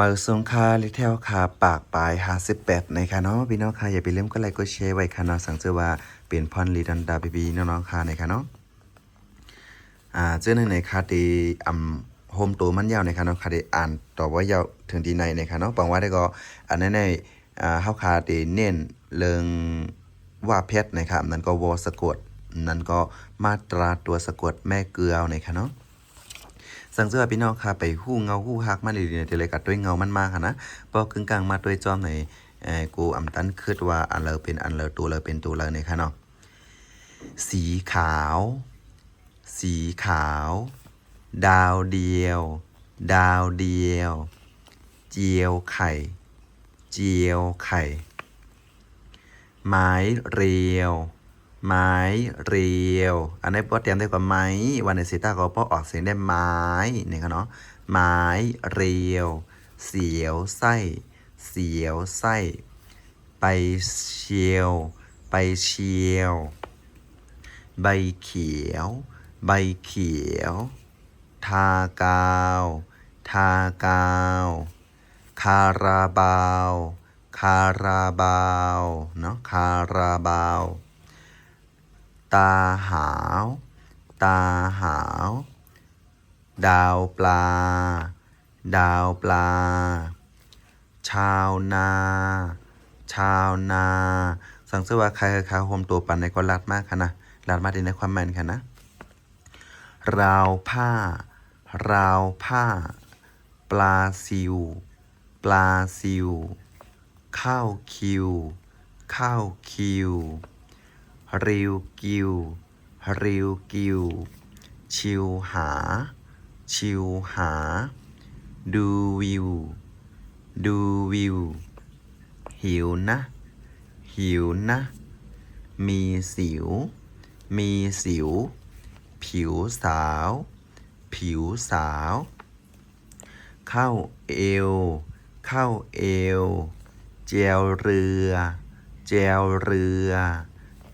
มาสงคาลิเทลคาปากปลาย58นะคะเนาะพี่น้องค่ะอย่าไปเล่มก็ไลค์ก็แชร์ไว้ค่ะเนาะสังเจอว่าเป็นพรลีดันดาบีบีน้องๆค่ะนะคะเนาะอ่าเจ้าหนึ่งในคาดีอ่ำโฮมตัวมันยาวในะคะเนาะคาดีอ่านต่อว่ายาวถึงดีในในะคะเนาะปังว่าได้ก็อันนั้นในอ่าเฮาคาดีเน้นเริงว่าเพชรนะครับนั่นก็วอสะกดนั่นก็มาตราตัวสะกดแม่เกลือในะคะเนาะ สังเสื้อพี่น้องค่ะไปหู้เงาหู้ฮักมาดีๆเนี่ยเดี๋ยวเลยกัดด้วยเงามันมาค่ะนะพอกึ่งกลางมาด้วยจอมในเอ่อกูอำตันคิดว่าอันเลอเป็นอันเลอตัวเลอเป็นตัวเลอเนี่ยค่ะเนาะสีขาว สีขาว ดาวเดียว ดาวเดียว เจียวไข่ เจียวไข่ ไม้เรียว ไม้เรียว อันนี้พอเตรียมได้กว่าไม้วันในสีตาก็พอออกเสียงได้ไม้เนี่ยครับเนาะไม้เรียว เสียวไส้ เสียวไส้ ไปเชียว ไปเชียว ใบเขียว ใบเขียว ทากาว ทากาว คาราบาว คาราบาว เนาะคาราบาว ตาหาว ตาหาว ดาวปลา ดาวปลา ชาวนา ชาวนา สังเสว่าใครคาโฮมตัวปันในก็รัดมากค่ะนะรัดมากดีในความแม่นค่ะนะ ราวผ้า ราวผ้า ปลาซิว ปลาซิว ข้าวคิว ข้าวคิว ริวกิว ริวกิว ชิวหา ชิวหา ดูวิว ดูวิว หิวนะ หิวนะ มีสิว มีสิว ผิวสาว ผิวสาว เข้าเอว เข้าเอวแจวเรือแจวเรือ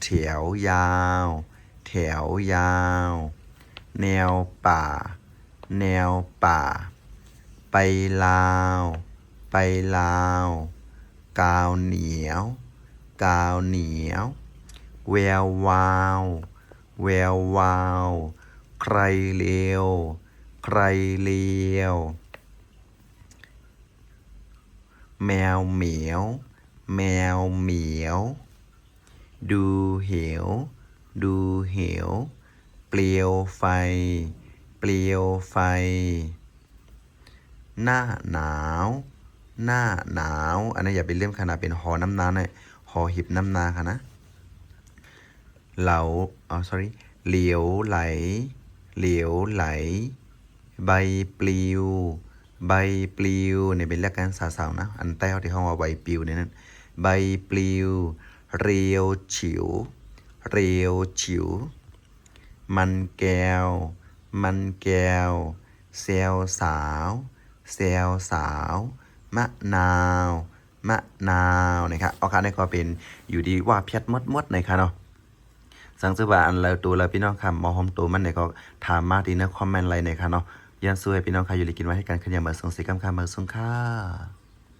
แถวยาว แถวยาว แนวป่า แนวป่า ไปลาว ไปลาว กาวเหนียว กาวเหนียว แวววาว แวววาว ใครเลียว ใครเลียว แมวเหมียว แมวเหมียว ดูเหว ดูเหว เปลียวไฟ เปลียวไฟ หน้าหนาว หน้าหนาว อันนี้อย่าไปเล่มขนาดเป็นหอน้ำนาหน่อยหอหิบน้ำนาค่ะนะ เหลาอ๋อ sorry เหลียวไหล เหลียวไหล ใบปลิว ใบปลิวเนี่ยเป็นเรียกกันสาวๆนะ อันใต้เขาที่เขาว่าใบปลิวเนี่ยนั่น ใบปลิว เรียวฉิว เรียวฉิว มันแก้ว มันแก้วเซลสาวเซลสาว มะนาวมะนาวนะครับเอาค่ะในก็เป็นอยู่ดีว่าเพียดมดมดๆนะคะเนาะสังสบาอันเราตัวเราพี่น้องค่ะมอหอมตัวมันเนี่ยก็ถามมาดีนะคอมเมนต์อะไรเนี่ยค่ะเนาะยันซวยพี่น้องค่ะอยู่ลีกินไว้ให้กันขยันมาส่งสีกำคามาส่งค่ะ